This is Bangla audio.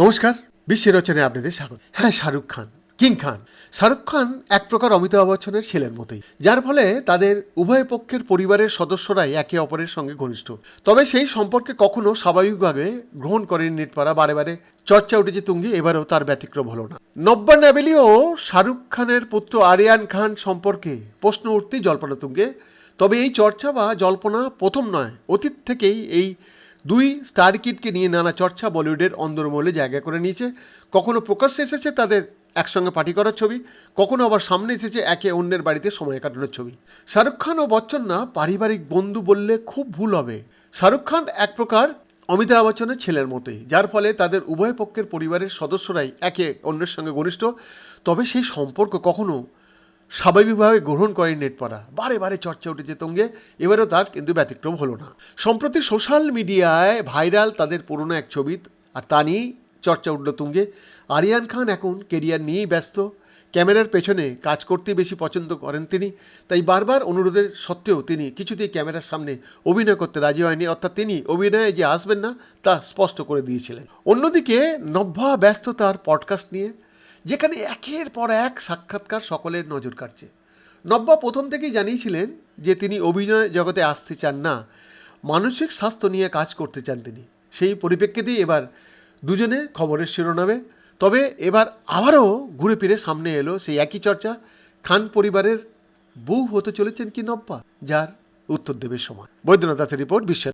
নমস্কার বিশ্বের রচনায় আপনাদের স্বাগত। হ্যাঁ শাহরুখ খান। কিং খান। শাহরুখ খান এক প্রকার অমিতাভ বচ্চনের ছেলের মতোই, যার ফলে তাদের উভয় পক্ষের পরিবারের সদস্যরাই একে অপরের সঙ্গে ঘনিষ্ঠ। তবে সেই সম্পর্কে কখনো স্বাভাবিকভাবে গ্রহণ করেন নেটপাড়া, বারে বারে চর্চা উঠেছে তুঙ্গে, এবারেও তার ব্যতিক্রম হলো না। নব্বা ন্যাবেলিও শাহরুখ খানের পুত্র আরিয়ান খান সম্পর্কে প্রশ্ন উঠতেই জল্পনা তুঙ্গে। তবে এই চর্চা বা জল্পনা প্রথম নয়, অতীত থেকেই এই দুই স্টার কিডকে নিয়ে নানা চর্চা বলিউডের অন্দরমহলে জায়গা করে নিয়েছে। কখনো প্রকাশ্যে এসেছে তাদের একসঙ্গে পার্টি করার ছবি, কখনো আবার সামনে এসেছে একে অন্যের বাড়িতে সময় কাটানোর ছবি। শাহরুখ খান ও বচ্চন না পারিবারিক বন্ধু বললে খুব ভুল হবে। শাহরুখ খান এক প্রকার অমিতাভ বচ্চনের ছেলের মতোই, যার ফলে তাদের উভয় পক্ষের পরিবারের সদস্যরাই একে অন্যের সঙ্গে ঘনিষ্ঠ। তবে সেই সম্পর্ক কখনো স্বাভাবিকভাবে গ্রহণ করে নেটপাড়া। বারে বারে চর্চা উঠেছে তঙ্গে, এবারেও তার কিন্তু ব্যতিক্রম হলো না। সম্প্রতি সোশ্যাল মিডিয়ায় ভাইরাল তাদের পুরনো এক ছবি, আর তা নিয়েই চর্চা উঠল তুঙ্গে। আরিয়ান খান এখন কেরিয়ার নিয়েই ব্যস্ত। ক্যামেরার পেছনে কাজ করতে বেশি পছন্দ করেন তিনি। তাই বারবার অনুরোধের সত্ত্বেও তিনি কিছুতেই ক্যামেরার সামনে অভিনয় করতে রাজি হয়নি। অর্থাৎ তিনি অভিনয়ে যে আসবেন না, তা স্পষ্ট করে দিয়েছিলেন। অন্যদিকে নভ্যা ব্যস্ত তার পডকাস্ট নিয়ে, যেখানে একের পর এক সাক্ষাৎকার সকলের নজর কাটছে নব্বা প্রথম থেকেই জানিয়েছিলেন যে তিনি অভিনয় জগতে আসতে চান না, মানসিক স্বাস্থ্য নিয়ে কাজ করতে চান তিনি। সেই পরিপ্রেক্ষিতেই এবার দুজনে খবরের শিরোনামে তবে এবার আবারও ঘুরে ফিরে সামনে এলো সেই একই চর্চা। খান পরিবারের বউ হতে চলেছেন কি নব্বা, যার উত্তর দেবে সময়। বৈদ্যনাথ দাসের রিপোর্ট বিশ্বের